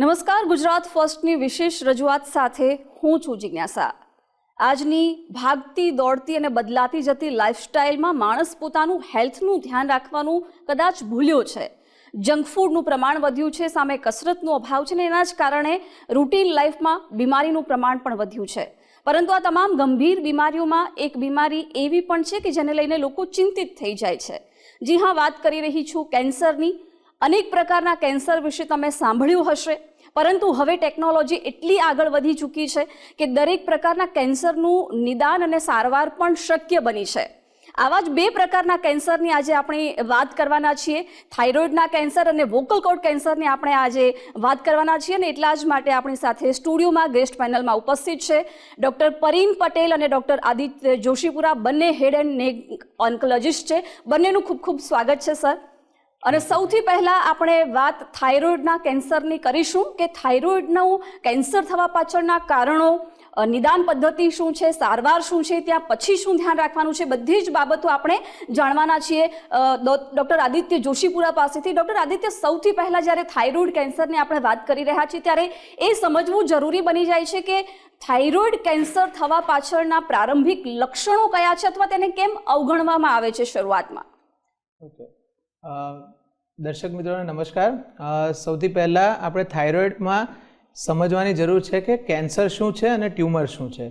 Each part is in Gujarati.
નમસ્કાર, ગુજરાત ફર્સ્ટની વિશેષ રજૂઆત સાથે હું છું જિજ્ઞાસા. આજની ભાગતી, દોડતી અને બદલાતી જતી લાઇફસ્ટાઇલમાં માણસ પોતાનું હેલ્થનું ધ્યાન રાખવાનું કદાચ ભૂલ્યો છે. જંક ફૂડનું પ્રમાણ વધ્યું છે, સામે કસરતનો અભાવ છે ને એના જ કારણે રૂટીન લાઈફમાં બીમારીનું પ્રમાણ પણ વધ્યું છે. પરંતુ આ તમામ ગંભીર બીમારીઓમાં એક બીમારી એવી પણ છે કે જેને લઈને લોકો ચિંતિત થઈ જાય છે. જી હા, વાત કરી રહી છું કેન્સરની અનેક પ્રકારના કેન્સર વિશે તમે સાંભળ્યું હશે. પરંતુ હવે ટેકનોલોજી એટલી આગળ વધી ચૂકી છે કે દરેક પ્રકારના કેન્સરનું નિદાન અને સારવાર પણ શક્ય બની છે. આવા જ બે પ્રકારના કેન્સરની આજે આપણે વાત કરવાના છીએ. થાઇરોઇડના કેન્સર અને વોકલ કોડ કેન્સરની આપણે આજે વાત કરવાના છીએ અને એટલા જ માટે આપણી સાથે સ્ટુડિયોમાં ગેસ્ટ પેનલમાં ઉપસ્થિત છે ડૉક્ટર પરીન પટેલ અને ડૉક્ટર આદિત્ય જોશીપુરા, બંને હેડ એન્ડ નેક ઓન્કોલોજિસ્ટ છે. બંનેનું ખૂબ ખૂબ સ્વાગત છે, સર. અને સૌથી પહેલાં આપણે વાત થાઇરોઇડના કેન્સરની કરીશું કે થાઇરોઇડનું કેન્સર થવા પાછળના કારણો નિદાન પદ્ધતિ શું છે, સારવાર શું છે, ત્યાં પછી શું ધ્યાન રાખવાનું છે, બધી જ બાબતો આપણે જાણવાના છીએ. ડૉક્ટર આદિત્ય જોશીપુરા પાસેથી. ડૉક્ટર આદિત્ય, સૌથી પહેલાં જ્યારે થાઇરોઇડ કેન્સરની આપણે વાત કરી રહ્યા છીએ, ત્યારે એ સમજવું જરૂરી બની જાય છે કે થાઇરોઇડ કેન્સર થવા પાછળના પ્રારંભિક લક્ષણો કયા છે અથવા તેને કેમ અવગણવામાં આવે છે શરૂઆતમાં? ઓકે. દર્શક મિત્રોને નમસ્કાર. સૌથી પહેલાં આપણે થાઇરોઇડમાં સમજવાની જરૂર છે કે કેન્સર શું છે અને ટ્યુમર શું છે.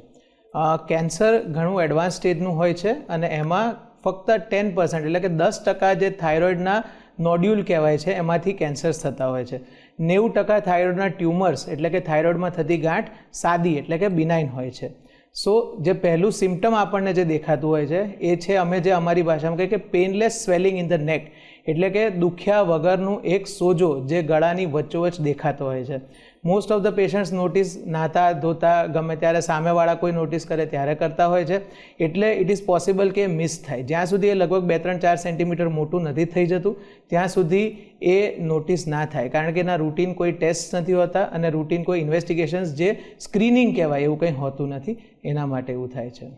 કેન્સર ઘણું એડવાન્સ સ્ટેજનું હોય છે અને એમાં ફક્ત ટેન પર્સન્ટ એટલે કે દસ ટકા જે થાઇરોઇડના નોડ્યુલ કહેવાય છે એમાંથી કેન્સર્સ થતા હોય છે. નેવું ટકા થાઇરોઇડના ટ્યુમર્સ એટલે કે થાઇરોઇડમાં થતી ગાંઠ સાદી એટલે કે બિનાઇન હોય છે. સો, જે પહેલું સિમ્ટમ આપણને જે દેખાતું હોય છે એ છે અમે જે અમારી ભાષામાં કહીએ કે painless swelling in the neck એટલે કે દુખ્યા વગરનું એક સોજો જે ગળાની વચ્ચોવચ દેખાતો હોય છે. Most of the patients notice નાતા ધોતા ગમે ત્યારે સામેવાળા કોઈ નોટિસ કરે ત્યારે કરતા હોય છે. એટલે ઇટ ઇઝ પોસિબલ કે મિસ થાય. જ્યાં સુધી એ લગભગ બે ત્રણ ચાર સેન્ટીમીટર મોટું નથી થઈ જતું, ત્યાં સુધી એ નોટિસ ના થાય. કારણ કે એના રૂટીન કોઈ ટેસ્ટ નથી હોતા અને રૂટીન કોઈ ઇન્વેસ્ટિગેશન્સ જે સ્ક્રીનિંગ કહેવાય એવું કંઈ હોતું નથી. એના માટે એવું થાય છે.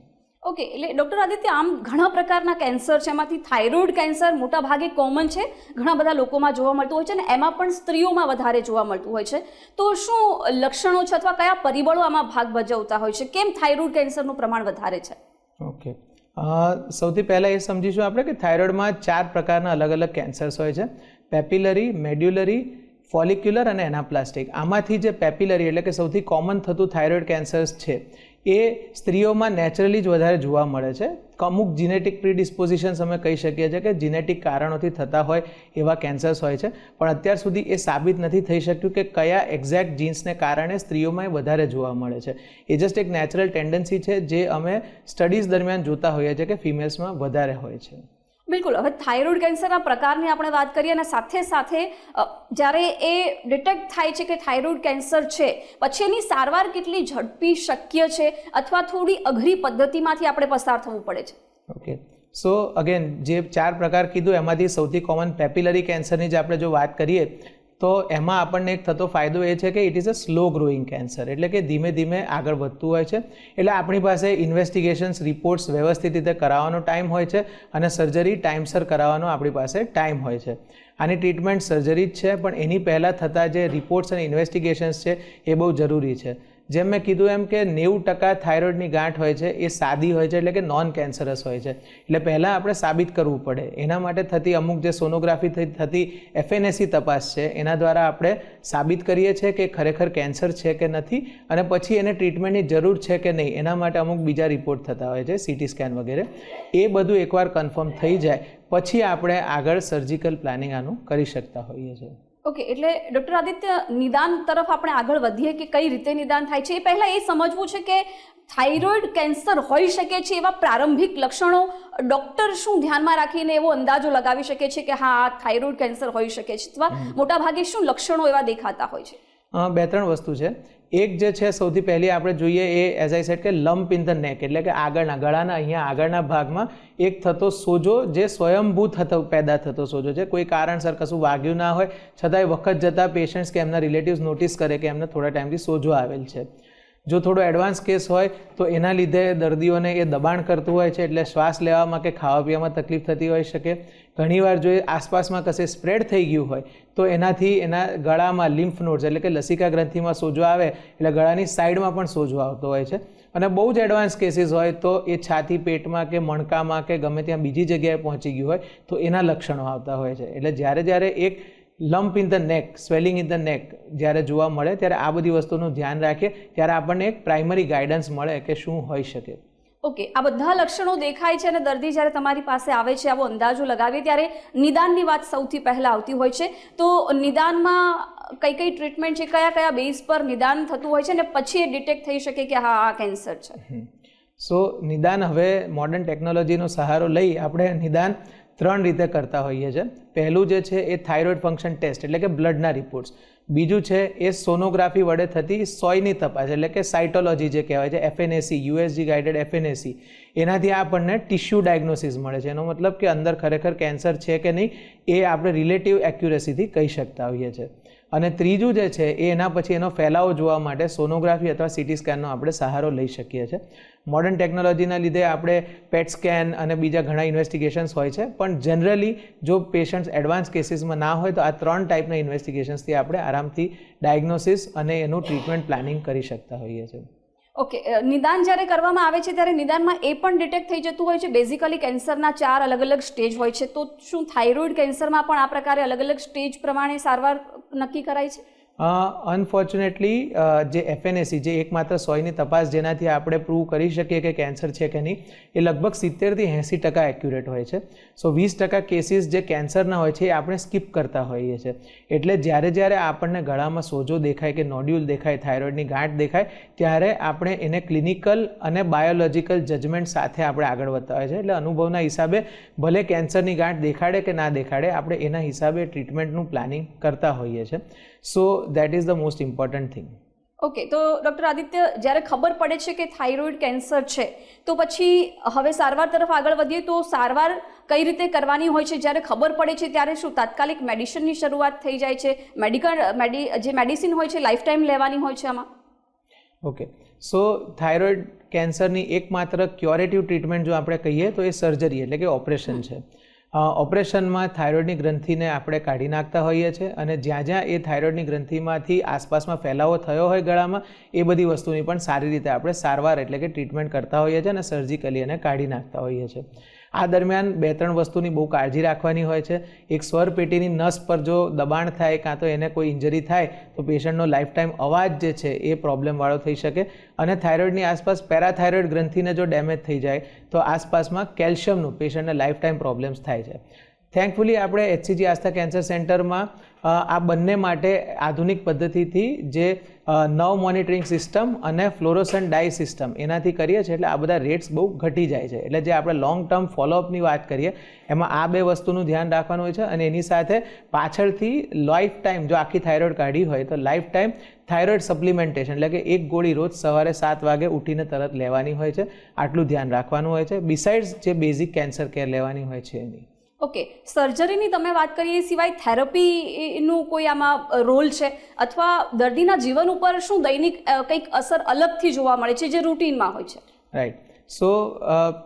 ઓકે એટલે ડૉક્ટર આદિત્ય, આમ ઘણા પ્રકારના કેન્સર છે, એમાંથી થાઇરોઇડ કેન્સર મોટા ભાગે કોમન છે. ઘણા બધા લોકોમાં જોવા મળતું હોય છે અને એમાં પણ સ્ત્રીઓમાં વધારે જોવા મળતું હોય છે. તો શું લક્ષણો છે અથવા કયા પરિબળો આમાં ભાગ ભજવતા હોય છે? કેમ થાઇરોઇડ કેન્સરનું પ્રમાણ વધારે છે? ઓકે સૌથી પહેલાં એ સમજીશું આપણે કે થાઇરોઇડમાં ચાર પ્રકારના અલગ અલગ કેન્સર્સ હોય છે. પેપિલરી મેડ્યુલરી ફોલિક્યુલર અને એનાપ્લાસ્ટિક આમાંથી જે પેપિલરી એટલે કે સૌથી કોમન થતું થાઇરોઇડ કેન્સર્સ છે એ સ્ત્રીઓમાં નેચરલી જ વધારે જોવા મળે છે. અમુક જીનેટિક પ્રીડિસ્પોઝિશન્સ અમે કહી શકીએ છીએ કે જીનેટિક કારણોથી થતા હોય એવા કેન્સર્સ હોય છે. પણ અત્યાર સુધી એ સાબિત નથી થઈ શક્યું કે કયા એક્ઝેક્ટ જીન્સને કારણે સ્ત્રીઓમાં વધારે જોવા મળે છે. એ જસ્ટ એક નેચરલ ટેન્ડન્સી છે જે અમે સ્ટડીઝ દરમિયાન જોતા હોઈએ છીએ કે ફિમેલ્સમાં વધારે હોય છે. બિલકુલ. હવે થાઇરોઇડ કેન્સરના પ્રકારની આપણે વાત કરીએ અને સાથે સાથે જ્યારે એ ડિટેક્ટ થાય છે કે થાઇરોઇડ કેન્સર છે, પછી એની સારવાર કેટલી ઝડપી, શક્ય છે અથવા થોડી અઘરી પદ્ધતિમાંથી આપણે પસાર થવું પડે છે? ઓકે સો અગેન જે ચાર પ્રકાર કીધું, એમાંથી સૌથી કોમન પેપિલરી કેન્સરની જે આપણે જો વાત કરીએ તો એમાં આપણને એક થતો ફાયદો એ છે કે it is a slow growing cancer એટલે કે ધીમે ધીમે આગળ વધતું હોય છે. એટલે આપણી પાસે ઇન્વેસ્ટિગેશન્સ રિપોર્ટ્સ વ્યવસ્થિત રીતે કરાવવાનો ટાઈમ હોય છે અને સર્જરી ટાઈમસર કરાવવાનો આપણી પાસે ટાઈમ હોય છે. આની ટ્રીટમેન્ટ સર્જરી જ છે, પણ એની પહેલાં થતા જે રિપોર્ટ્સ અને ઇન્વેસ્ટિગેશન્સ છે એ બહુ જરૂરી છે. જેમ મેં કીધું એમ કે નેવું ટકા થાઇરોઇડની ગાંઠ હોય છે, એ સાદી હોય છે એટલે કે નોન કેન્સરસ હોય છે. એટલે પહેલાં આપણે સાબિત કરવું પડે. એના માટે થતી અમુક જે સોનોગ્રાફી થતી એફએનએસી તપાસ છે, એના દ્વારા આપણે સાબિત કરીએ છીએ કે ખરેખર કેન્સર છે કે નથી અને પછી એને ટ્રીટમેન્ટની જરૂર છે કે નહીં, એના માટે અમુક બીજા રિપોર્ટ થતા હોય છે સીટી સ્કેન વગેરે. એ બધું એકવાર કન્ફર્મ થઈ જાય, પછી આપણે આગળ સર્જિકલ પ્લાનિંગ આનું કરી શકતા હોઈએ છીએ. ઓકે એટલે ડૉક્ટર આદિત્ય નિદાન તરફ આપણે આગળ વધીએ કે કઈ રીતે નિદાન થાય છે? એ પહેલાં એ સમજવું છે કે થાઇરોઇડ કેન્સર હોઈ શકે છે એવા પ્રારંભિક લક્ષણો ડૉક્ટર શું ધ્યાનમાં રાખીને એવો અંદાજો લગાવી શકે છે કે હા થાઇરોઇડ કેન્સર હોઈ શકે છે? અથવા મોટાભાગે શું લક્ષણો એવા દેખાતા હોય છે? બે ત્રણ વસ્તુ છે. એક જે છે સૌથી પહેલી આપણે જોઈએ એ એઝ આઈ સેટ કે લમ્પ ઇન ધ નેક એટલે કે આગળના, ગળાના, અહીંયા આગળના ભાગમાં એક થતો સોજો જે સ્વયંભૂ થતો, પેદા થતો સોજો છે. કોઈ કારણસર કશું વાગ્યું ના હોય, છતાંય વખત જતાં પેશન્ટ્સ કે એમના રિલેટિવ્સ નોટિસ કરે કે એમને થોડા ટાઈમથી સોજો આવેલ છે. જો થોડો એડવાન્સ કેસ હોય, તો એના લીધે દર્દીઓને એ દબાણ કરતું હોય છે, એટલે શ્વાસ લેવામાં કે ખાવા પીવામાં તકલીફ થતી હોઈ શકે. ઘણીવાર જો એ આસપાસમાં કશે સ્પ્રેડ થઈ ગયું હોય, તો એનાથી એના ગળામાં લિમ્ફ નોડ્સ એટલે કે લસિકા ગ્રંથિમાં સોજો આવે, એટલે ગળાની સાઈડમાં પણ સોજો આવતો હોય છે. અને બહુ જ એડવાન્સ કેસીસ હોય, તો એ છાતી પેટમાં કે મણકામાં કે ગમે ત્યાં બીજી જગ્યાએ પહોંચી ગયું હોય, તો એના લક્ષણો આવતા હોય છે. એટલે જ્યારે જ્યારે એક lump in the neck swelling in the neck જ્યારે જોવા મળે ત્યારે આ બધી વસ્તુનું ધ્યાન રાખીએ ત્યારે આપણને એક પ્રાઇમરી ગાઈડન્સ મળે કે શું હોઈ શકે. ઓકે આ બધા લક્ષણો દેખાય છે અને દર્દી જ્યારે તમારી પાસે આવે છે આવો અંદાજો લગાવીએ ત્યારે નિદાનની વાત સૌથી પહેલાં આવતી હોય છે. તો નિદાનમાં કઈ કઈ ટ્રીટમેન્ટ છે કયા કયા બેઝ પર નિદાન થતું હોય છે અને પછી એ ડિટેક્ટ થઈ શકે કે હા આ કેન્સર છે. સો નિદાન હવે મોડર્ન ટેકનોલોજીનો સહારો લઈ આપણે નિદાન ત્રણ રીતે કરતા હોઈએ છીએ. પહેલું જે છે એ થાઇરોઇડ ફંક્શન ટેસ્ટ એટલે કે બ્લડના રિપોર્ટ્સ બીજું છે એ સોનોગ્રાફી વડે થતી સોયની તપાસ, એટલે કે સાયટોલોજી જે કહેવાય છે એફએનએસી યુએસજી ગાઈડેડ એફએનએસી એનાથી આપણને ટિશ્યુ ડાયગ્નોસિસ મળે છે. એનો મતલબ કે અંદર ખરેખર કેન્સર છે કે નહીં, એ આપણે રિલેટિવ એક્યુરેસીથી કહી શકતા હોઈએ છીએ. અને ત્રીજું જે છે, એ એના પછી એનો ફેલાવો જોવા માટે સોનોગ્રાફી અથવા સિટી સ્કેનનો આપણે સહારો લઈ શકીએ છીએ. મોડર્ન ટેકનોલોજીના લીધે આપણે પેટ સ્કેન અને બીજા ઘણા ઇન્વેસ્ટિગેશન્સ હોય છે, પણ જનરલી જો પેશન્ટ્સ એડવાન્સ કેસીસમાં ના હોય, તો આ ત્રણ ટાઈપના ઇન્વેસ્ટિગેશન્સથી આપણે આરામથી ડાયગ્નોસિસ અને એનું ટ્રીટમેન્ટ પ્લાનિંગ કરી શકતા હોઈએ છીએ. ઓકે નિદાન જ્યારે કરવામાં આવે છે ત્યારે નિદાનમાં એ પણ ડિટેક્ટ થઈ જતું હોય છે? બેઝિકલી કેન્સરના ચાર અલગ અલગ સ્ટેજ હોય છે. તો શું થાઇરોઇડ કેન્સરમાં પણ આ પ્રકારે અલગ અલગ સ્ટેજ પ્રમાણે સારવાર નક્કી કરાય છે? અનફોર્ચ્યુનેટલી જે એફએનએસી જે એકમાત્ર સોયની તપાસ જેનાથી આપણે પ્રૂવ કરી શકીએ કે કેન્સર છે કે નહીં, એ લગભગ સિત્તેરથી એંસી ટકા એક્યુરેટ હોય છે. સો વીસ ટકા કેસીસ જે કેન્સરના હોય છે, એ આપણે સ્કીપ કરતા હોઈએ છીએ એટલે જ્યારે જ્યારે આપણને ગળામાં સોજો દેખાય કે નોડ્યુલ દેખાય થાઇરોઇડની ગાંઠ દેખાય, ત્યારે આપણે એને ક્લિનિકલ અને બાયોલોજિકલ જજમેન્ટ સાથે આપણે આગળ વધતા હોય છે. એટલે અનુભવના હિસાબે ભલે કેન્સરની ગાંઠ દેખાડે કે ના દેખાડે, આપણે એના હિસાબે ટ્રીટમેન્ટનું પ્લાનિંગ કરતા હોઈએ છીએ so that is the most important thing okay તો ડૉક્ટર આદિત્ય જ્યારે ખબર પડે છે કે થાઇરોઇડ કેન્સર છે તો પછી હવે સારવાર તરફ આગળ વધીએ તો સારવાર કઈ રીતે કરવાની હોય છે? જ્યારે ખબર પડે છે ત્યારે શું તાત્કાલિક મેડિસિનની શરૂઆત થઈ જાય છે? મેડિકલ મેડી જે મેડિસિન હોય છે લાઈફ ટાઈમ લેવાની હોય છે આમાં? ઓકે સો થાઇરોઇડ કેન્સરની એકમાત્ર ક્યોરેટિવ ટ્રીટમેન્ટ જો આપણે કહીએ તો એ સર્જરી એટલે કે ઓપરેશન છે. ઓપરેશનમાં થાઇરોઇડની ગ્રંથિને આપણે કાઢી નાખતા હોઈએ છીએ અને જ્યાં જ્યાં એ થાઇરોઇડની ગ્રંથિમાંથી આસપાસમાં ફેલાવો થયો હોય ગળામાં, એ બધી વસ્તુની પણ સારી રીતે આપણે સારવાર એટલે કે ટ્રીટમેન્ટ કરતા હોઈએ છીએ અને સર્જિકલી એને કાઢી નાખતા હોઈએ છીએ. આ દરમિયાન બે ત્રણ વસ્તુની બહુ કાળજી રાખવાની હોય છે. એક સ્વર પેટીની નસ પર જો દબાણ થાય કાં તો એને કોઈ ઇન્જરી થાય, તો પેશન્ટનો લાઈફ ટાઈમ અવાજ જે છે એ પ્રોબ્લેમવાળો થઈ શકે. અને થાઇરોઇડની આસપાસ પેરાથાઇરોઇડ ગ્રંથિને જો ડેમેજ થઈ જાય, તો આસપાસમાં કેલ્શિયમનું પેશન્ટને લાઈફ ટાઈમ પ્રોબ્લેમ્સ થાય છે. થેન્કફુલી આપણે એચસીજી આસ્થા કેન્સર સેન્ટરમાં આ બંને માટે આધુનિક પદ્ધતિથી જે નવ મોનિટરિંગ સિસ્ટમ અને ફ્લોરોસન ડાય સિસ્ટમ. એનાથી કરીએ છીએ એટલે આ બધા રેટ્સ બહુ ઘટી જાય છે. એટલે જે આપણે લોંગ ટર્મ ફોલોઅપની વાત કરીએ, એમાં આ બે વસ્તુનું ધ્યાન રાખવાનું હોય છે અને એની સાથે પાછળથી લાઈફ ટાઈમ જો આખી થાઇરોઇડ કાઢી હોય તો લાઈફ ટાઈમ થાઇરોઇડ સપ્લિમેન્ટેશન એટલે કે એક ગોળી રોજ સવારે સાત વાગે ઉઠીને તરત લેવાની હોય છે. આટલું ધ્યાન રાખવાનું હોય છે. બિસાઇડ્સ જે બેઝિક કેન્સર કેર લેવાની હોય છે એની. ઓકે સર્જરીની તમે વાત કરીએ સિવાય થેરપીનું કોઈ આમાં રોલ છે? અથવા દર્દીના જીવન ઉપર શું દૈનિક કંઈક અસર અલગથી જોવા મળે છે જે રૂટીનમાં હોય છે? રાઈટ સો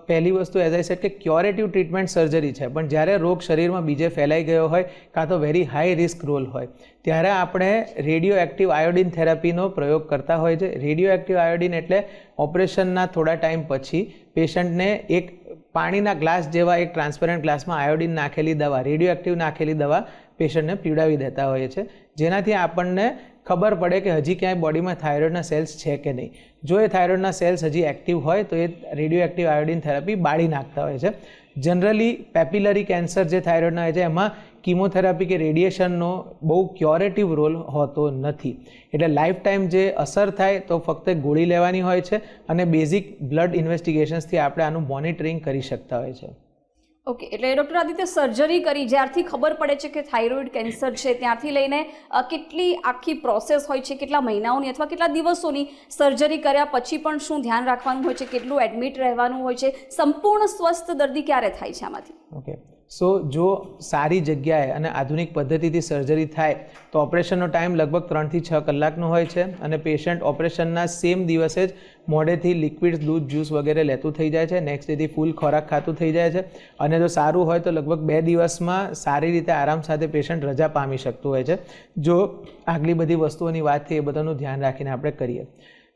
પહેલી વસ્તુ એઝ આઈ સેટ કે ક્યોરેટિવ ટ્રીટમેન્ટ સર્જરી છે. પણ જ્યારે રોગ શરીરમાં બીજે ફેલાઈ ગયો હોય, કાં તો વેરી હાઈ રિસ્ક રોલ હોય, ત્યારે આપણે રેડિયો એક્ટિવ આયોડિન થેરાપીનો પ્રયોગ કરતા હોય છે. રેડિયો એક્ટિવ આયોડિન એટલે ઓપરેશનના થોડા ટાઈમ પછી પેશન્ટને એક પાણીના ગ્લાસ જેવા એક ટ્રાન્સપરન્ટ ગ્લાસમાં આયોડિન નાખેલી દવા રેડિયો એક્ટિવ નાખેલી દવા પેશન્ટને પીવડાવી દેતા હોઈએ છે. જેનાથી આપણને ખબર પડે કે હજી ક્યાંય બોડીમાં થાઇરોઇડના સેલ્સ છે કે નહીં. જો એ થાઇરોઇડના સેલ્સ હજી એક્ટિવ હોય, તો એ રેડિયો એક્ટિવ આયોડિન થેરાપી બાળી નાખતા હોય છે. જનરલી પેપિલરી કેન્સર જે થાઇરોઇડના હોય છે, એમાં કિમોથેરાપી કે રેડિયેશનનો બહુ ક્યોરેટિવ રોલ હોતો નથી. એટલે લાઈફ ટાઈમ જે અસર થાય, તો ફક્ત ગોળી લેવાની હોય છે અને બેઝિક બ્લડ ઇન્વેસ્ટિગેશન્સથી આપણે આનું મોનિટરિંગ કરી શકતા હોય છે. ઓકે એટલે ડૉક્ટર આદિત્ય સર્જરી કરી. જ્યારથી ખબર પડે છે કે થાઇરોઇડ કેન્સર છે, ત્યાંથી લઈને કેટલી આખી પ્રોસેસ હોય છે, કેટલા મહિનાઓની અથવા કેટલા દિવસોની સર્જરી કર્યા પછી પણ શું ધ્યાન રાખવાનું હોય છે, કેટલું એડમિટ રહેવાનું હોય છે, સંપૂર્ણ સ્વસ્થ દર્દી ક્યારે થાય છે આમાંથી? ઓકે સો જો સારી જગ્યાએ અને આધુનિક પદ્ધતિથી સર્જરી થાય, તો ઓપરેશનનો ટાઈમ લગભગ ત્રણથી છ કલાકનો હોય છે અને પેશન્ટ ઓપરેશનના સેમ દિવસે જ મોઢેથી લિક્વિડ દૂધ જ્યુસ વગેરે લેતું થઈ જાય છે. નેક્સ્ટ ડેથી ફૂલ ખોરાક ખાતું થઈ જાય છે. અને જો સારું હોય તો લગભગ બે દિવસમાં સારી રીતે આરામ સાથે પેશન્ટ રજા પામી શકતું હોય છે. જો આગલી બધી વસ્તુઓની વાત થઈ એ બધાનું ધ્યાન રાખીને આપણે કરીએ.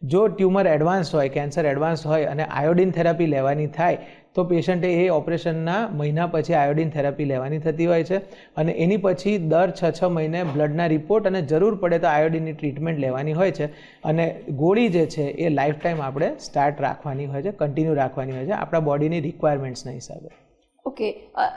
જો ટ્યુમર એડવાન્સ હોય કેન્સર એડવાન્સ હોય અને આયોડિન થેરાપી લેવાની થાય તો પેશન્ટે એ ઓપરેશનના મહિના પછી આયોડિન થેરાપી લેવાની થતી હોય છે અને એની પછી દર છ છ મહિને બ્લડના રિપોર્ટ અને જરૂર પડે તો આયોડિનની ટ્રીટમેન્ટ લેવાની હોય છે. અને ગોળી જે છે એ લાઈફ ટાઈમ આપણે સ્ટાર્ટ રાખવાની હોય છે કન્ટિન્યુ રાખવાની હોય છે આપણા બોડીની રિક્વાયરમેન્ટ્સના હિસાબે. Okay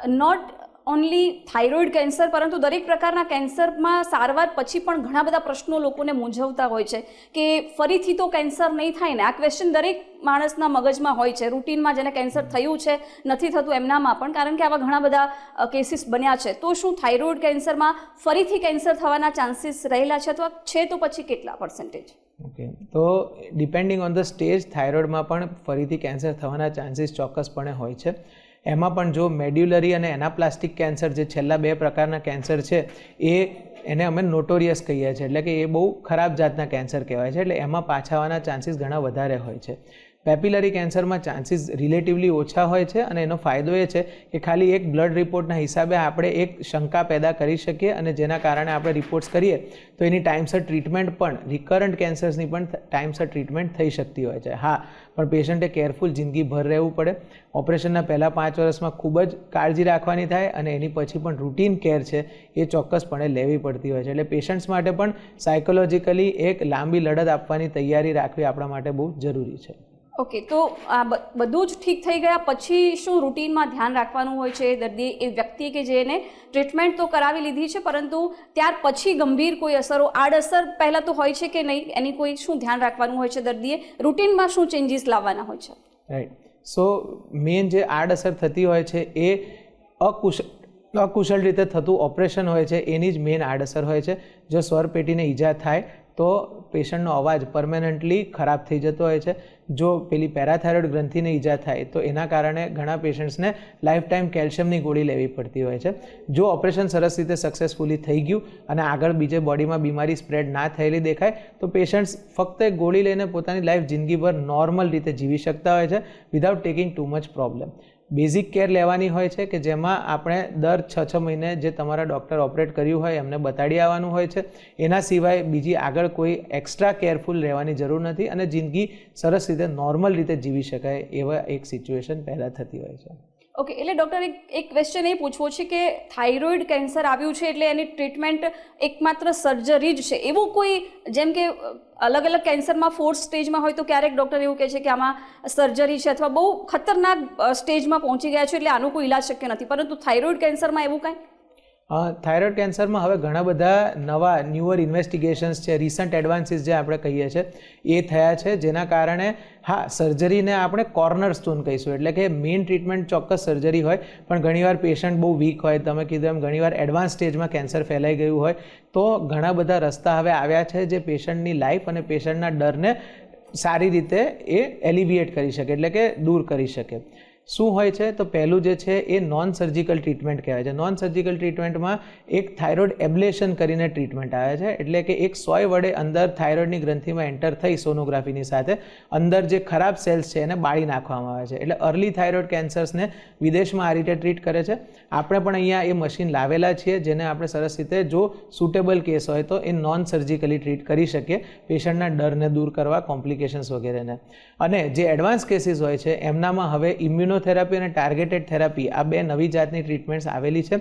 not only thyroid cancer પરંતુ દરેક પ્રકારના કેન્સરમાં સારવાર પછી પણ ઘણા બધા પ્રશ્નો લોકોને મૂંઝવતા હોય છે કે ફરીથી તો કેન્સર નહીં થાય ને. આ ક્વેશ્ચન દરેક માણસના મગજમાં હોય છે. રૂટીનમાં જેને કેન્સર થયું છે, નથી થતું એમનામાં પણ, કારણ કે આવા ઘણા બધા કેસીસ બન્યા છે. તો શું થાઇરોઇડ કેન્સરમાં ફરીથી કેન્સર થવાના ચાન્સીસ રહેલા છે અથવા છે તો પછી કેટલા પર્સન્ટેજ ઓકે તો ડિપેન્ડિંગ ઓન ધ સ્ટેજ થાઇરોઇડમાં પણ ફરીથી કેન્સર થવાના ચાન્સીસ ચોક્કસપણે હોય છે. એમાં પણ જો મેડ્યુલરી અને એનાપ્લાસ્ટિક કેન્સર જે છેલ્લા બે પ્રકારના કેન્સર છે, એ એને અમે નોટોરિયસ કહીએ છીએ. એટલે કે એ બહુ ખરાબ જાતના કેન્સર કહેવાય છે. એટલે એમાં પાછા આવવાના ચાન્સીસ ઘણા વધારે હોય છે. પેપિલરી કેન્સરમાં ચાન્સીસ રિલેટિવલી ઓછા હોય છે અને એનો ફાયદો એ છે કે ખાલી એક બ્લડ રિપોર્ટના હિસાબે આપણે એક શંકા પેદા કરી શકીએ અને જેના કારણે આપણે રિપોર્ટ્સ કરીએ, તો એની ટાઈમસર ટ્રીટમેન્ટ પણ રિકરન્ટ કેન્સર્સની પણ ટાઈમસર ટ્રીટમેન્ટ થઈ શકતી હોય છે. હા, પણ પેશન્ટે કેરફુલ જિંદગીભર રહેવું પડે. ઓપરેશનના પહેલાં પાંચ વર્ષમાં ખૂબ જ કાળજી રાખવાની થાય અને એની પછી પણ રૂટીન કેર છે એ ચોક્કસપણે લેવી પડતી હોય છે. એટલે પેશન્ટ્સ માટે પણ સાયકોલોજીકલી એક લાંબી લડત આપવાની તૈયારી રાખવી આપણા માટે બહુ જરૂરી છે. ઓકે તો આ બધું જ ઠીક થઈ ગયા. પછી શું રૂટીનમાં ધ્યાન રાખવાનું હોય છે? દર્દી એ વ્યક્તિ કે જેને ટ્રીટમેન્ટ તો કરાવી લીધી છે, પરંતુ ત્યાર પછી ગંભીર કોઈ અસરો, આડઅસર પહેલાં તો હોય છે કે નહીં? એની કોઈ શું ધ્યાન રાખવાનું હોય છે દર્દીએ? રૂટીનમાં શું ચેન્જીસ લાવવાના હોય છે? રાઈટ સો મેઇન જે આડઅસર થતી હોય છે એ અકુશળ અકુશળ રીતે થતું ઓપરેશન હોય છે, એની જ મેઇન આડઅસર હોય છે. જો સ્વરપેટીને ઈજા થાય તો પેશન્ટનો અવાજ પરમેનન્ટલી ખરાબ થઈ જતો હોય છે. જો પેલી પેરાથાઇરોઇડ ગ્રંથિને ઈજા થાય, તો એના કારણે ઘણા પેશન્ટ્સને લાઈફ ટાઈમ કેલ્શિયમની ગોળી લેવી પડતી હોય છે. જો ઓપરેશન સરસ રીતે સક્સેસફુલી થઈ ગયું અને આગળ બીજે બોડીમાં બીમારી સ્પ્રેડ ના થયેલી દેખાય, તો પેશન્ટ્સ ફક્ત ગોળી લઈને પોતાની લાઈફ જિંદગીભર નોર્મલ રીતે જીવી શકતા હોય છે without taking too much problem basic care લેવાની હોય છે કે જેમાં આપણે દર છ છ મહિને જે તમારા ડૉક્ટર ઓપરેટ કર્યું હોય એમને બતાડી આવવાનું હોય છે. એના સિવાય બીજી આગળ કોઈ એક્સ્ટ્રા કેરફુલ રહેવાની જરૂર નથી અને જિંદગી સરસ રીતે નોર્મલ રીતે જીવી શકાય એવા એક સિચ્યુએશન પહેલાં થતી હોય છે. ઓકે એટલે ડૉક્ટર એક એક ક્વેશ્ચન એ પૂછવો છે કે થાઇરોઇડ કેન્સર આવ્યું છે એટલે એની ટ્રીટમેન્ટ એકમાત્ર સર્જરી જ છે. એવું કોઈ, જેમ કે, અલગ અલગ કેન્સરમાં ફોર્થ સ્ટેજમાં હોય તો ક્યારેક ડૉક્ટર એવું કહે છે કે આમાં સર્જરી છે અથવા બહુ ખતરનાક સ્ટેજમાં પહોંચી ગયા છે એટલે આનું કોઈ ઇલાજ શક્ય નથી. પરંતુ થાઇરોઇડ કેન્સરમાં એવું કાંઈ? થાઇરોઇડ કેન્સરમાં હવે ઘણા બધા નવા ન્યુઅર ઇન્વેસ્ટિગેશન્સ છે રિસન્ટ એડવાન્સીસ જે આપણે કહીએ છીએ, એ થયા છે, જેના કારણે, હા સર્જરીને આપણે કોર્નર સ્ટોન કહીશું, એટલે કે મેઇન ટ્રીટમેન્ટ ચોક્કસ સર્જરી હોય, પણ ઘણીવાર પેશન્ટ બહુ વીક હોય, તમે કીધું એમ, ઘણીવાર એડવાન્સ સ્ટેજમાં કેન્સર ફેલાઈ ગયું હોય, તો ઘણા બધા રસ્તા હવે આવ્યા છે, જે પેશન્ટની લાઈફ અને પેશન્ટના ડરને સારી રીતે એ એલિવિએટ કરી શકે, એટલે કે દૂર કરી શકે. શું હોય છે? તો પહેલું જે છે એ નોન સર્જિકલ ટ્રીટમેન્ટ કહેવાય છે. નોન સર્જિકલ ટ્રીટમેન્ટમાં એક થાઇરોઇડ એબ્લેશન કરીને ટ્રીટમેન્ટ આવે છે. એટલે કે એક સોય વડે અંદર થાઇરોઇડની ગ્રંથિમાં એન્ટર થઈ સોનોગ્રાફીની સાથે અંદર જે ખરાબ સેલ્સ છે એને બાળી નાખવામાં આવે છે. એટલે અર્લી થાઇરોઇડ કેન્સર્સને વિદેશમાં આ રીતે ટ્રીટ કરે છે. આપણે પણ અહીંયા એ મશીન લાવેલા છીએ જેને આપણે સરસ રીતે જો સુટેબલ કેસ હોય તો એ નોન સર્જિકલી ટ્રીટ કરી શકીએ પેશન્ટના ડરને દૂર કરવા કોમ્પ્લિકેશન્સ વગેરેને. અને જે એડવાન્સ કેસીસ હોય છે, એમનામાં હવે ઇમ્યુનોથેરાપી અને ટાર્ગેટેડ થેરાપી આ બે નવી જાતની ટ્રીટમેન્ટ્સ આવેલી છે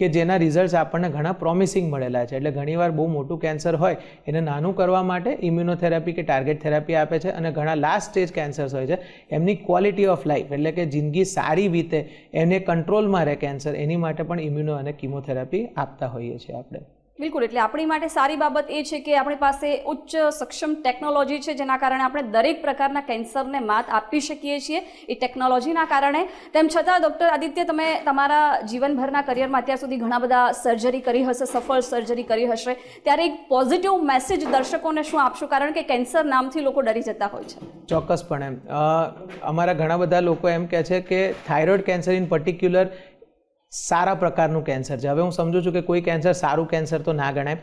કે જેના રિઝલ્ટ્સ આપણને ઘણા પ્રોમિસિંગ મળેલા છે. એટલે ઘણીવાર બહુ મોટું કેન્સર હોય, એને નાનું કરવા માટે ઇમ્યુનોથેરાપી કે ટાર્ગેટ થેરાપી આપે છે અને ઘણા લાસ્ટ સ્ટેજ કેન્સર્સ હોય છે. એમની ક્વોલિટી ઓફ લાઈફ એટલે કે જિંદગી સારી રીતે એને કંટ્રોલમાં રહે કેન્સર એની માટે પણ ઇમ્યુનો અને કિમોથેરાપી આપતા હોઈએ છીએ આપણે. બિલકુલ, એટલે આપણી માટે સારી બાબત એ છે કે આપણી પાસે ઉચ્ચ સક્ષમ ટેકનોલોજી છે, જેના કારણે આપણે દરેક પ્રકારના કેન્સરને માત આપી શકીએ છીએ. એ ટેકનોલોજીના કારણે. તેમ છતાં, ડૉક્ટર આદિત્ય, તમે તમારા જીવનભરના કરિયરમાં અત્યાર સુધી ઘણા બધા સર્જરી કરી હશે, સફળ સર્જરી કરી હશે. ત્યારે એક પોઝિટિવ મેસેજ દર્શકોને શું આપશો? કારણ કે કેન્સર નામથી લોકો ડરી જતા હોય છે. ચોક્કસપણે. અમારા ઘણા બધા લોકો એમ કહે છે કે થાઇરોઇડ કેન્સર ઇન પર્ટિક્યુલર સારા પ્રકારનું કેન્સર છે. હવે હું સમજુ છું કે કોઈ કેન્સર સારું કેન્સર તો ના ગણાય.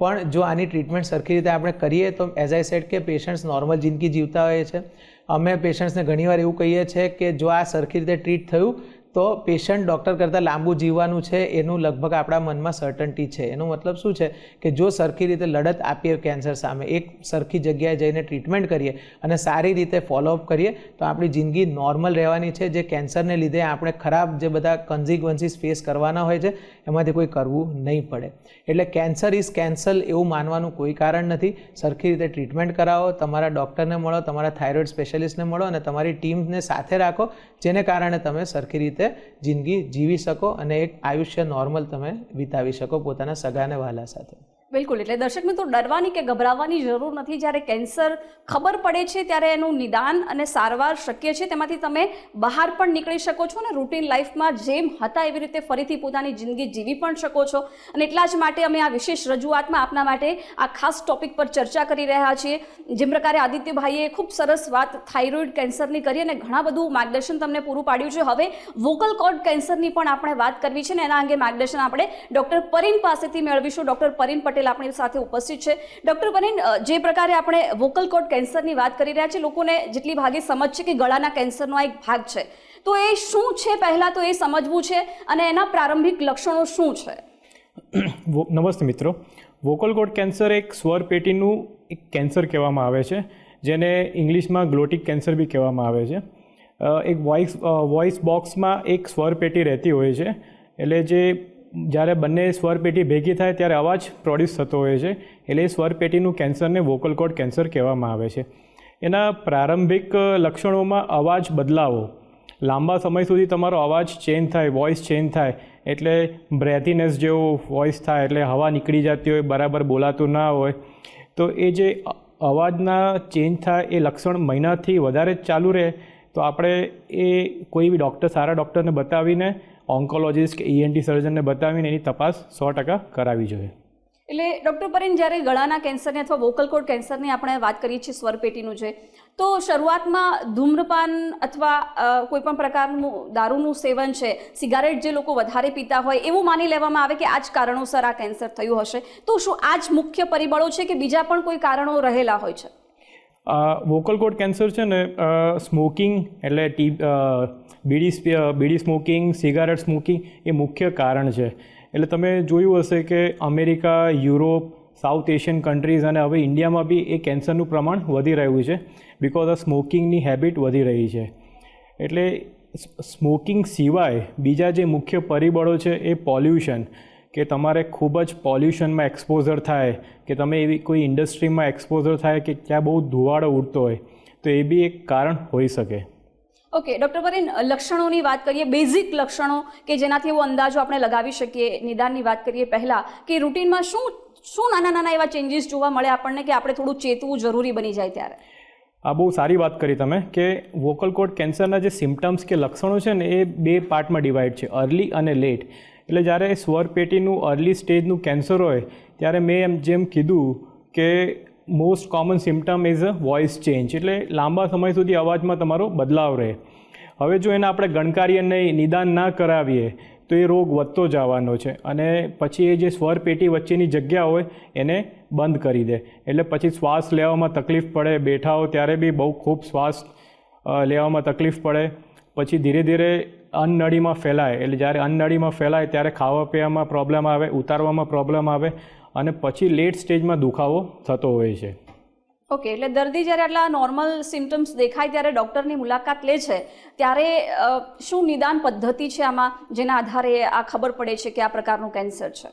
પણ જો આની ટ્રીટમેન્ટ સરખી રીતે આપણે કરીએ તો એઝ આઈ સેડ કે પેશન્ટ્સ નોર્મલ જિંદગી જીવતા હોઈએ છે. અમે પેશન્ટ્સને ઘણીવાર એવું કહીએ છીએ કે જો આ સરખી રીતે ટ્રીટ થયું તો પેશન્ટ ડૉક્ટર કરતાં લાંબુ જીવવાનું છે, એનું લગભગ આપણા મનમાં સર્ટન્ટી છે. એનો મતલબ શું છે કે જો સરખી રીતે લડત આપીએ કેન્સર સામે, એક સરખી જગ્યાએ જઈને ટ્રીટમેન્ટ કરીએ અને સારી રીતે ફોલોઅપ કરીએ, તો આપણી જિંદગી નોર્મલ રહેવાની છે. જે કેન્સરને લીધે આપણે ખરાબ જે બધા કન્ઝિક્વન્સીસ ફેસ કરવાના હોય છે એમાંથી કોઈ કરવું નહીં પડે. એટલે કેન્સર ઇઝ કેન્સલ એવું માનવાનું કોઈ કારણ નથી. સરખી રીતે ટ્રીટમેન્ટ કરાવો, તમારા ડૉક્ટરને મળો, તમારા થાઇરોઇડ સ્પેશિયલિસ્ટને મળો અને તમારી ટીમને સાથે રાખો, જેને કારણે તમે સરખી રીતે જિંદગી જીવી શકો અને એક આયુષ્ય નોર્મલ તમે વિતાવી શકો પોતાના સગાને વહાલા સાથે. બિલકુલ, એટલે દર્શક મિત્રો, ડરવાની કે ગભરાવાની જરૂર નથી. જ્યારે કેન્સર ખબર પડે છે, ત્યારે એનું નિદાન અને સારવાર શક્ય છે. તેમાંથી તમે બહાર પણ નીકળી શકો છો અને રૂટીન લાઈફમાં જેમ હતા એવી રીતે ફરીથી પોતાની જિંદગી જીવી પણ શકો છો. અને એટલા જ માટે અમે આ વિશેષ રજૂઆતમાં આપના માટે આ ખાસ ટોપિક પર ચર્ચા કરી રહ્યા છીએ. જેમ પ્રકારે આદિત્યભાઈએ ખૂબ સરસ વાત થાઇરોઇડ કેન્સરની કરી અને ઘણા બધું માર્ગદર્શન તમને પૂરું પાડ્યું છે. હવે વોકલ કોર્ડ કેન્સરની પણ આપણે વાત કરવી છે ને એના અંગે માર્ગદર્શન આપણે ડૉક્ટર પરિન પાસેથી મેળવીશું. ડૉક્ટર પરિન પટેલ આપણી સાથે ઉપસ્થિત છે. ડૉક્ટર પરિન જે પ્રકારે આપણે વોકલ કોર્ડ કેન્સરની વાત કરી રહ્યા છીએ, લોકોને જેટલી ભાગે સમજ છે કે ગળાના કેન્સરનો એક ભાગ છે. તો એ શું છે પહેલાં તો એ સમજવું છે અને એના પ્રારંભિક લક્ષણો શું છે? નમસ્તે મિત્રો. વોકલ કોર્ડ કેન્સર એક સ્વર પેટીનું એક કેન્સર કહેવામાં આવે છે, જેને ઇંગ્લિશમાં ગ્લોટિક કેન્સર બી કહેવામાં આવે છે. એક વોઇસ વોઇસ બોક્સમાં એક સ્વર પેટી રહેતી હોય છે, એટલે જે જ્યારે બંને સ્વરપેટી ભેગી થાય ત્યારે અવાજ પ્રોડ્યુસ થતો હોય છે. એટલે એ સ્વરપેટીનું કેન્સરને વોકલ કોડ કેન્સર કહેવામાં આવે છે. એના પ્રારંભિક લક્ષણોમાં અવાજ બદલાવો. લાંબા સમય સુધી તમારો અવાજ ચેન્જ થાય વોઇસ ચેન્જ થાય, એટલે બ્રેથીનેસ જેવો વોઇસ થાય, એટલે હવા નીકળી જતી હોય, બરાબર બોલાતું ના હોય. તો એ જે અવાજના ચેન્જ થાય એ લક્ષણ મહિનાથી વધારે ચાલુ રહે. તો આપણે એ કોઈ બી ડૉક્ટર સારા ડૉક્ટરને બતાવીને ઓન્કોલોજિસ્ટ ઈએનટી સર્જનને બતાવીને એની તપાસ સો ટકા કરાવવી જોઈએ. એટલે ડૉક્ટર પરેન, જ્યારે ગળાના કેન્સરની અથવા વોકલ કોડ કેન્સરની આપણે વાત કરીએ છીએ સ્વરપેટીનું છે તો શરૂઆતમાં ધૂમ્રપાન અથવા કોઈપણ પ્રકારનું દારૂનું સેવન છે, સિગારેટ જે લોકો વધારે પીતા હોય, એવું માની લેવામાં આવે કે આ જ કારણોસર આ કેન્સર થયું હશે. તો શું આ જ મુખ્ય પરિબળો છે કે બીજા પણ કોઈ કારણો રહેલા હોય છે? વોકલ કોડ કેન્સર છે ને સ્મોકિંગ એટલે T bidi bidi smoking cigarette smoking એ મુખ્ય કારણ છે. એટલે તમે જોયું હશે કે America, Europe South Asian countries અને હવે ઇન્ડિયામાં બી એ કેન્સરનું પ્રમાણ વધી રહ્યું છે બિકોઝ આ સ્મોકિંગની હેબિટ વધી રહી છે. એટલે સ્મોકિંગ સિવાય બીજા જે મુખ્ય પરિબળો છે એ પોલ્યુશન કે તમારે ખૂબ જ પોલ્યુશનમાં એક્સપોઝર થાય કે તમે એવી કોઈ ઇન્ડસ્ટ્રીમાં એક્સપોઝર થાય કે ત્યાં બહુ ધુવાડો ઉડતો હોય તો એ બી એક કારણ હોઈ શકે. ઓકે ડૉક્ટર પરિન લક્ષણોની વાત કરીએ બેઝિક લક્ષણો કે જેનાથી એવો અંદાજો આપણે લગાવી શકીએ નિદાનની વાત કરીએ પહેલાં કે રૂટીનમાં શું શું નાના નાના એવા ચેન્જીસ જોવા મળે આપણને કે આપણે થોડું ચેતવું જરૂરી બની જાય ત્યારે? આ બહુ સારી વાત કરી તમે કે વોકલ કોડ કેન્સરના જે સિમ્ટમ્સ કે લક્ષણો છે ને એ બે પાર્ટમાં ડિવાઈડ છે અર્લી અને લેટ એટલે જ્યારે સ્વર પેટીનું અર્લી સ્ટેજનું કેન્સર હોય, ત્યારે મેં એમ જેમ કીધું કે most common symptom is a voice change એટલે લાંબા સમય સુધી અવાજમાં તમારો બદલાવ રહે. હવે જો એને આપણે ગણકારીએ નહીં નિદાન ના કરાવીએ, તો એ રોગ વધતો જવાનો છે. અને પછી એ જે સ્વર પેટી વચ્ચેની જગ્યા હોય, એને બંધ કરી દે. એટલે પછી શ્વાસ લેવામાં તકલીફ પડે, બેઠા હો ત્યારે બી બહુ ખૂબ શ્વાસ લેવામાં તકલીફ પડે. પછી ધીરે ધીરે અન્નનળીમાં ફેલાય. એટલે જ્યારે અન્નનળીમાં ફેલાય ત્યારે ખાવા પીવામાં પ્રોબ્લેમ આવે ઉતારવામાં પ્રોબ્લેમ આવે અને પછી લેટ સ્ટેજમાં દુખાવો થતો હોય છે. ઓકે એટલે દર્દી જ્યારે આટલા નોર્મલ સિમ્ટમ્સ દેખાય ત્યારે ડૉક્ટરની મુલાકાત લે છે ત્યારે શું નિદાન પદ્ધતિ છે આમાં જેના આધારે આ ખબર પડે છે કે આ પ્રકારનું કેન્સર છે?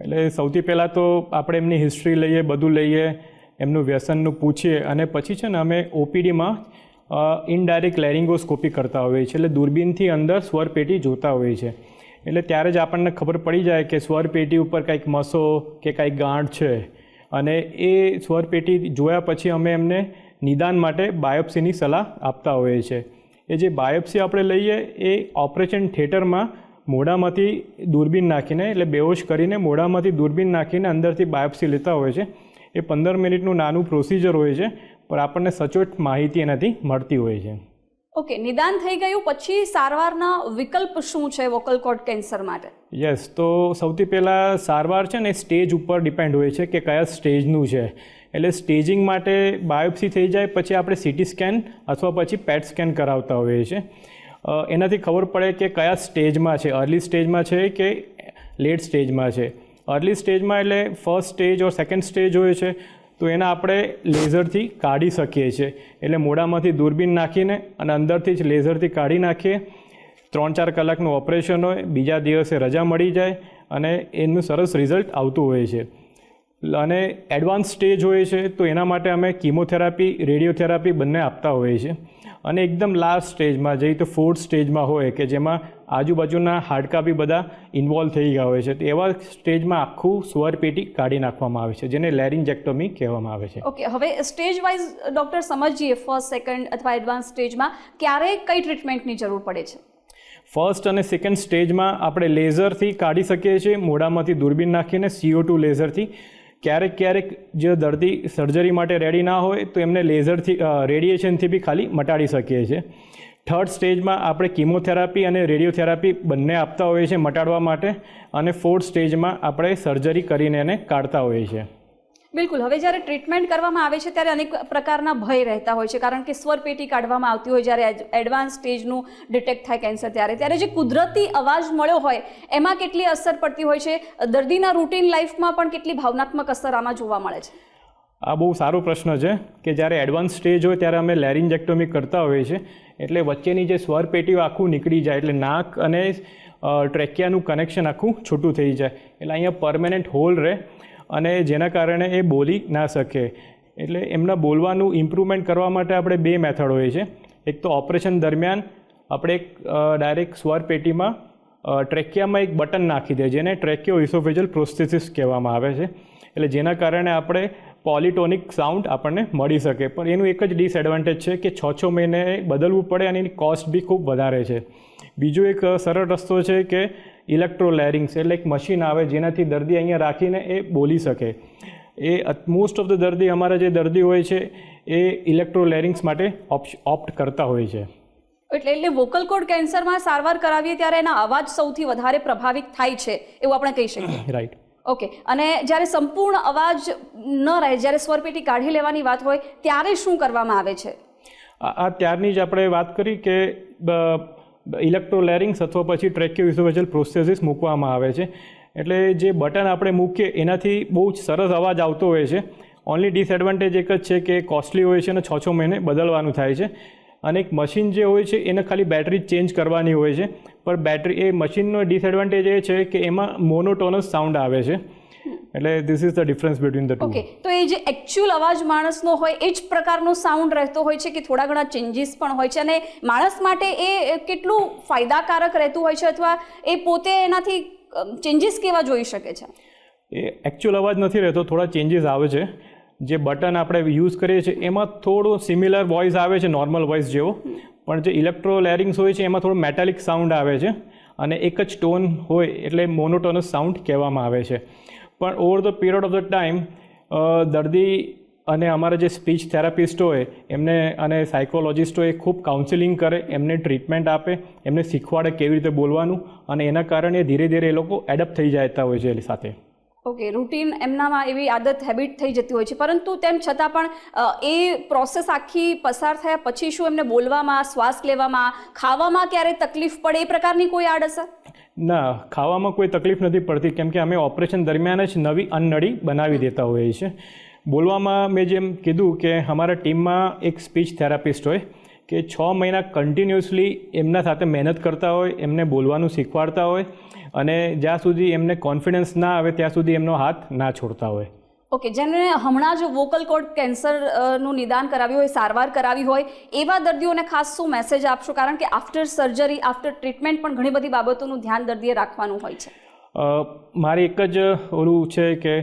એટલે સૌથી પહેલાં તો આપણે એમની હિસ્ટ્રી લઈએ બધું લઈએ એમનું વ્યસનનું પૂછીએ અને પછી છે ને અમે ઓપીડીમાં ઇનડાયરેક્ટ લેરિંગોસ્કોપી કરતા હોઈએ છીએ એટલે દૂરબીનથી અંદર સ્વર પેટી જોતા હોઈએ છીએ એટલે ત્યારે જ આપણને ખબર પડી જાય કે સ્વર પેટી ઉપર કંઈક મસો કે કંઈક ગાંઠ છે. અને એ સ્વરપેટી જોયા પછી અમે એમને નિદાન માટે બાયોપ્સીની સલાહ આપતા હોઈએ છીએ એ જે બાયોપ્સી આપણે લઈએ, એ ઓપરેશન થિયેટરમાં મોઢામાંથી દૂરબીન નાખીને, એટલે બેહોશ કરીને મોઢામાંથી દૂરબીન નાખીને અંદરથી બાયોપ્સી લેતા હોય છે. એ પંદર મિનિટનું નાનું પ્રોસિજર હોય છે. પણ આપણને સચોટ માહિતી એનાથી મળતી હોય છે. ઓકે નિદાન થઈ ગયું પછી સારવારના વિકલ્પ શું છે વોકલ કોર્ડ કેન્સર માટે? યસ તો સૌથી પહેલાં સારવાર છે ને સ્ટેજ ઉપર ડિપેન્ડ હોય છે કે કયા સ્ટેજનું છે. એટલે સ્ટેજિંગ માટે બાયોપ્સી થઈ જાય પછી આપણે સીટી સ્કેન અથવા પછી પેટ સ્કેન કરાવતા હોઈએ છીએ. એનાથી ખબર પડે કે કયા સ્ટેજમાં છે. અર્લી સ્ટેજમાં છે કે લેટ સ્ટેજમાં છે? અર્લી સ્ટેજમાં એટલે first stage or second stage હોય છે. તો એના આપણે લેઝરથી કાઢી શકીએ છીએ. એટલે મોઢામાંથી દૂરબીન નાખીને અને અંદરથી જ લેઝરથી કાઢી નાખીએ. ત્રણ ચાર કલાકનું ઓપરેશન હોય, બીજા દિવસે રજા મળી જાય અને એનું સરસ રિઝલ્ટ આવતું હોય છે. અને એડવાન્સ સ્ટેજ હોય છે, તો એના માટે અમે કીમોથેરાપી, રેડિયોથેરાપી બંને આપતા હોઈએ છીએ. અને એકદમ લાસ્ટ સ્ટેજમાં જઈએ તો ફોર્થ સ્ટેજમાં હોય, કે જેમાં આજુબાજુના હાડકાં બી બધા ઇન્વોલ્વ થઈ ગયા હોય છે. તો એવા સ્ટેજમાં આખું સ્વર પેટી કાઢી નાખવામાં આવે છે જેને લેરિન્જેક્ટોમી કહેવામાં આવે છે. ઓકે હવે સ્ટેજ વાઇઝ ડોક્ટર સમજીએ ફર્સ્ટ સેકન્ડ અથવા એડવાન્સ સ્ટેજમાં ક્યારે કઈ ટ્રીટમેન્ટની જરૂર પડે છે? ફર્સ્ટ અને સેકન્ડ સ્ટેજમાં આપણે લેઝરથી કાઢી શકીએ છીએ મોઢામાંથી દૂરબીન નાખીને સીઓ ટુ લેઝરથી ક્યારેક ક્યારેક જે દર્દી સર્જરી માટે રેડી ના હોય તો એમને લેઝરથી રેડિયેશનથી બી ખાલી મટાડી શકીએ છીએ. થર્ડ સ્ટેજમાં આપણે કિમોથેરાપી અને રેડિયોથેરાપી બંને આપતા હોઈએ છીએ મટાડવા માટે અને ફોર્થ સ્ટેજમાં આપણે સર્જરી કરીને એને કાઢતા હોઈએ છીએ. બિલકુલ. હવે જ્યારે ટ્રીટમેન્ટ કરવામાં આવે છે ત્યારે અનેક પ્રકારના ભય રહેતા હોય છે. કારણ કે સ્વરપેટી કાઢવામાં આવતી હોય જ્યારે એડવાન્સ સ્ટેજનું ડિટેક્ટ થાય કેન્સર ત્યારે. ત્યારે જે કુદરતી અવાજ મળ્યો હોય એમાં કેટલી અસર પડતી હોય છે? દર્દીના રૂટીન લાઈફમાં પણ કેટલી ભાવનાત્મક અસર આમાં જોવા મળે છે? આ બહુ સારો પ્રશ્ન છે કે જ્યારે એડવાન્સ સ્ટેજ હોય ત્યારે અમે લેરિન્જેક્ટોમી કરતા હોઈએ છીએ. એટલે વચ્ચેની જે સ્વર પેટીઓ આખું નીકળી જાય એટલે નાક અને ટ્રેકિયાનું કનેક્શન આખું છૂટું થઈ જાય. એટલે અહીંયા પરમેનન્ટ હોલ રહે અને જેના કારણે એ બોલી ના શકે. એટલે એમના બોલવાનું ઇમ્પ્રુવમેન્ટ કરવા માટે આપણે બે મેથડ હોય છે. એક તો ઓપરેશન દરમિયાન આપણે એક ડાયરેક્ટ સ્વર પેટીમાં ટ્રેકિયામાં એક બટન નાખી દે, જેને ટ્રેકિયો ઇસોફેજલ પ્રોસ્થેસિસ કહેવામાં આવે છે. એટલે જેના કારણે આપણે પોલિટોનિક સાઉન્ડ આપણને મળી શકે. પણ એનું એક જ ડિસએડવાન્ટેજ છે કે છ છ મહિને બદલવું પડે અને એની કોસ્ટ બી ખૂબ વધારે છે. બીજો એક સરળ રસ્તો છે કે ઇલેક્ટ્રોલેરિંગ્સ એટલે એક મશીન આવે જેનાથી દર્દી અહીંયા રાખીને એ બોલી શકે. એ મોસ્ટ ઓફ ધ દર્દી અમારા જે દર્દી હોય છે એ ઇલેક્ટ્રોલેરિંગ્સ માટે ઓપ્ટ કરતા હોય છે. એટલે એટલે વોકલ કોર્ડ કેન્સરમાં સારવાર કરાવીએ ત્યારે એના અવાજ સૌથી વધારે પ્રભાવિત થાય છે એવું આપણે કહી શકીએ. રાઈટ ઓકે, અને જ્યારે સંપૂર્ણ અવાજ ન રહે, જ્યારે સ્વરપેટી કાઢી લેવાની વાત હોય, ત્યારે શું કરવામાં આવે છે? આ ત્યારની જ આપણે વાત કરી કે ઇલેક્ટ્રોલેરિંગ્સ અથવા પછી ટ્રેક્યુ ઇસોવેજલ પ્રોસેસિસ મૂકવામાં આવે છે. એટલે જે બટન આપણે મૂકીએ, એનાથી બહુ જ સરસ અવાજ આવતો હોય છે. ઓનલી ડિસએડવાન્ટેજ એક જ છે કે કોસ્ટલી હોય છે અને છ છ મહિને બદલવાનું થાય છે. અને એક મશીન જે હોય છે એને ખાલી બેટરી ચેન્જ કરવાની હોય છે. પણ બેટરી એ મશીનનો ડિસએડવાન્ટેજ એ છે કે એમાં મોનોટોનસ સાઉન્ડ આવે છે. એટલે this is the difference between the two okay તો એ જે એકચ્યુઅલ અવાજ માણસનો હોય એ જ પ્રકારનો સાઉન્ડ રહેતો હોય છે કે થોડા ઘણા ચેન્જીસ પણ હોય છે? અને માણસ માટે એ કેટલું ફાયદાકારક રહેતું હોય છે અથવા એ પોતે એનાથી ચેન્જીસ કેવા જોઈ શકે છે? એ એકચ્યુઅલ અવાજ નથી રહેતો થોડા ચેન્જીસ આવે છે. જે બટન આપણે યુઝ કરીએ છીએ, એમાં થોડો સિમિલર વોઇસ આવે છે નોર્મલ વોઇસ જેવો. પણ જે ઇલેક્ટ્રોલેરિંગ્સ હોય છે, એમાં થોડો મેટાલિક સાઉન્ડ આવે છે. અને એક જ ટોન હોય એટલે મોનોટોનસ સાઉન્ડ કહેવામાં આવે છે. પણ over the period of the time દર્દી અને અમારા જે સ્પીચ થેરાપિસ્ટ હોય, એમને અને સાયકોલોજિસ્ટ હોય ખૂબ કાઉન્સિલિંગ કરે, એમને ટ્રીટમેન્ટ આપે, એમને શીખવાડે કેવી રીતે બોલવાનું અને એના કારણે ધીરે ધીરે એ લોકો એડપ્ટ થઈ જતા હોય છે એની સાથે. ઓકે રૂટીન એમનામાં એવી આદત હેબિટ થઈ જતી હોય છે. પરંતુ તેમ છતાં પણ એ પ્રોસેસ આખી પસાર થયા પછી શું એમને બોલવામાં શ્વાસ લેવામાં ખાવામાં ક્યારે તકલીફ પડે એ પ્રકારની કોઈ આડઅસર? ના ખાવામાં કોઈ તકલીફ નથી પડતી. કેમ કે અમે ઓપરેશન દરમિયાન જ નવી અન્નળી બનાવી દેતા હોઈએ છીએ. બોલવામાં મેં જેમ કીધું કે અમારા ટીમમાં એક સ્પીચ થેરાપિસ્ટ હોય કે છ મહિના કન્ટિન્યુઅસલી એમના સાથે મહેનત કરતા હોય એમને બોલવાનું શીખવાડતા હોય. અને જ્યાં સુધી એમને કોન્ફિડન્સ ના આવે ત્યાં સુધી એમનો હાથ ના છોડતા હોય. ઓકે જેને હમણાં જ વોકલ કોર્ડ કેન્સરનું નિદાન કરાવ્યું હોય સારવાર કરાવી હોય એવા દર્દીઓને ખાસ શું મેસેજ આપશો? કારણ કે આફ્ટર સર્જરી આફ્ટર ટ્રીટમેન્ટ પણ ઘણી બધી બાબતોનું ધ્યાન દર્દીએ રાખવાનું હોય છે. મારે મારી એક જ ઓલું છે કે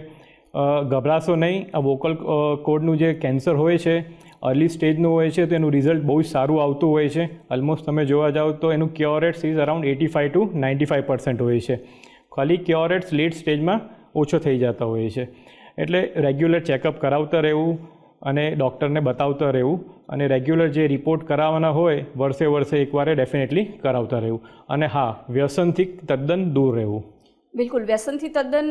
ગભરાશો નહીં. આ વોકલ કોડનું જે કેન્સર હોય છે અર્લી સ્ટેજનું હોય છે તો એનું રિઝલ્ટ બહુ જ સારું આવતું હોય છે. ઓલમોસ્ટ તમે જોવા જાઓ તો એનું cure rates is around eighty five to ninety five percent હોય છે. ખાલી ક્યોર રેટ્સ લેટ સ્ટેજમાં ઓછો થઈ જતા હોય છે. એટલે રેગ્યુલર ચેકઅપ કરાવતા રહેવું અને ડૉક્ટરને બતાવતા રહેવું અને રેગ્યુલર જે રિપોર્ટ કરાવવાના હોય વર્ષે વર્ષે એકવારે ડેફિનેટલી કરાવતા રહેવું. અને હા, વ્યસનથી તદ્દન દૂર રહેવું. બિલકુલ, વ્યસનથી તદ્દન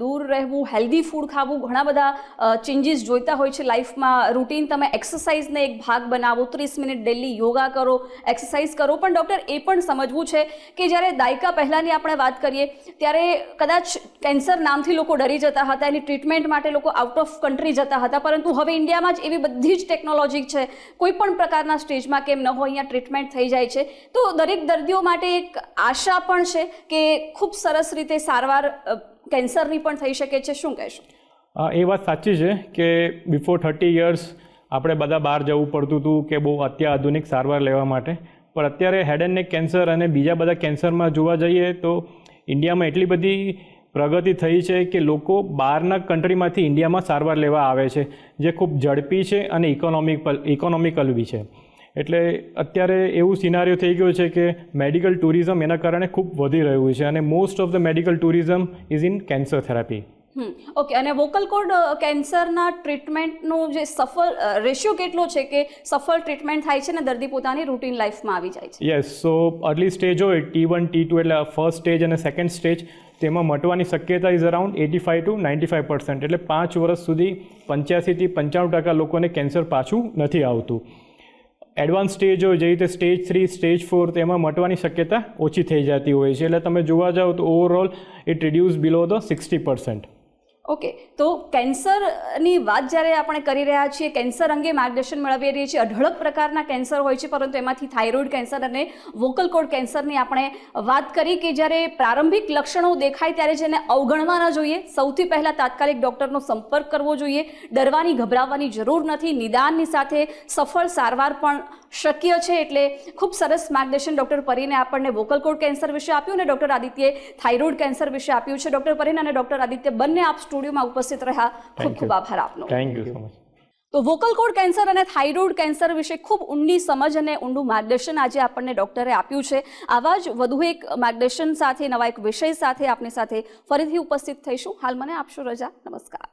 દૂર રહેવું હેલ્ધી ફૂડ ખાવું, ઘણા બધા ચેન્જીસ જોઈતા હોય છે લાઈફમાં રૂટીન તમે એક્સરસાઇઝને એક ભાગ બનાવો, ત્રીસ મિનિટ ડેલી યોગા કરો એક્સરસાઇઝ કરો. પણ ડૉક્ટર એ પણ સમજવું છે કે જ્યારે દાયકા પહેલાંની આપણે વાત કરીએ, ત્યારે કદાચ કેન્સર નામથી લોકો ડરી જતા હતા, એની ટ્રીટમેન્ટ માટે લોકો આઉટ ઓફ કન્ટ્રી જતા હતા. પરંતુ હવે ઇન્ડિયામાં જ એવી બધી જ ટેકનોલોજી છે. કોઈ પણ પ્રકારના સ્ટેજમાં કેમ ન હોય, અહીંયા ટ્રીટમેન્ટ થઈ જાય છે. તો દરેક દર્દીઓ માટે એક આશા પણ છે કે ખૂબ સરસ રીતે સારવાર કેન્સરની પણ થઈ શકે છે, શું કહેશો? એ વાત સાચી છે કે બિફોર થર્ટી યર્સ આપણે બધા બહાર જવું પડતું હતું કે બહુ અત્યાધુનિક સારવાર લેવા માટે. પણ અત્યારે હેડ એન્ડ નેક કેન્સર અને બીજા બધા કેન્સરમાં જોવા જઈએ તો ઇન્ડિયામાં એટલી બધી પ્રગતિ થઈ છે કે લોકો બહારના કન્ટ્રીમાંથી ઇન્ડિયામાં સારવાર લેવા આવે છે, જે ખૂબ ઝડપી છે અને ઇકોનોમિક ઇકોનોમિકલ બી છે. એટલે અત્યારે એવું સિનારીઓ થઈ ગયું છે કે મેડિકલ ટુરિઝમ એના કારણે ખૂબ વધી રહ્યું છે અને most of the medical tourism is in cancer therapy okay અને વોકલ કોડ કેન્સરના ટ્રીટમેન્ટનો જે સફળ રેશિયો કેટલો છે કે સફળ ટ્રીટમેન્ટ થાય છે ને દર્દી પોતાની રૂટીન લાઈફમાં આવી જાય છે? યસ સો અર્લી સ્ટેજ હોય ટી વન ટી ટુ એટલે ફર્સ્ટ સ્ટેજ અને સેકન્ડ સ્ટેજ તેમાં મટવાની શક્યતા is around eighty five to ninety five percent એટલે પાંચ વર્ષ સુધી પંચ્યાસીથી પંચાણું ટકા લોકોને કેન્સર પાછું નથી આવતું. એડવાન્સ સ્ટેજ હોય, જે રીતે સ્ટેજ થ્રી, સ્ટેજ ફોર તેમાં મટવાની શક્યતા ઓછી થઈ જતી હોય છે. એટલે તમે જોવા જાઓ તો overall it reduce below the sixty percent okay, તો કેન્સરની વાત જ્યારે આપણે કરી રહ્યા છીએ, કેન્સર અંગે માર્ગદર્શન મેળવી રહી છીએ, અઢળક પ્રકારના કેન્સર હોય છે, પરંતુ એમાંથી થાઇરોઇડ કેન્સર અને વોકલ કોડ કેન્સરની આપણે વાત કરી કે જ્યારે પ્રારંભિક લક્ષણો દેખાય ત્યારે જેને અવગણવા ન જોઈએ. સૌથી પહેલાં તાત્કાલિક ડૉક્ટરનો સંપર્ક કરવો જોઈએ. ડરવાની ગભરાવવાની જરૂર નથી. નિદાનની સાથે સફળ સારવાર પણ શક્ય છે એટલે ખૂબ સરસ માર્ગદર્શન ડૉક્ટર પરીને આપણને વોકલ કોડ કેન્સર વિશે આપ્યું અને ડૉક્ટર આદિત્યે થાઇરોઇડ કેન્સર વિશે આપ્યું છે. ડૉક્ટર પરીન અને ડૉક્ટર આદિત્ય બંને આપ સ્ટુડિયોમાં ઉપસ્થિત રહ્યા. ખૂબ ખૂબ આભાર આપનો. થેન્ક યુ સો મચ તો વોકલ કોડ કેન્સર અને થાઇરોઇડ કેન્સર વિશે ખૂબ ઊંડી સમજ અને ઊંડું માર્ગદર્શન આજે આપણને ડૉક્ટરે આપ્યું છે. આવા જ વધુ એક માર્ગદર્શન સાથે નવા એક વિષય સાથે આપની સાથે ફરીથી ઉપસ્થિત થઈશું. હાલ મને આપશો રજા. નમસ્કાર.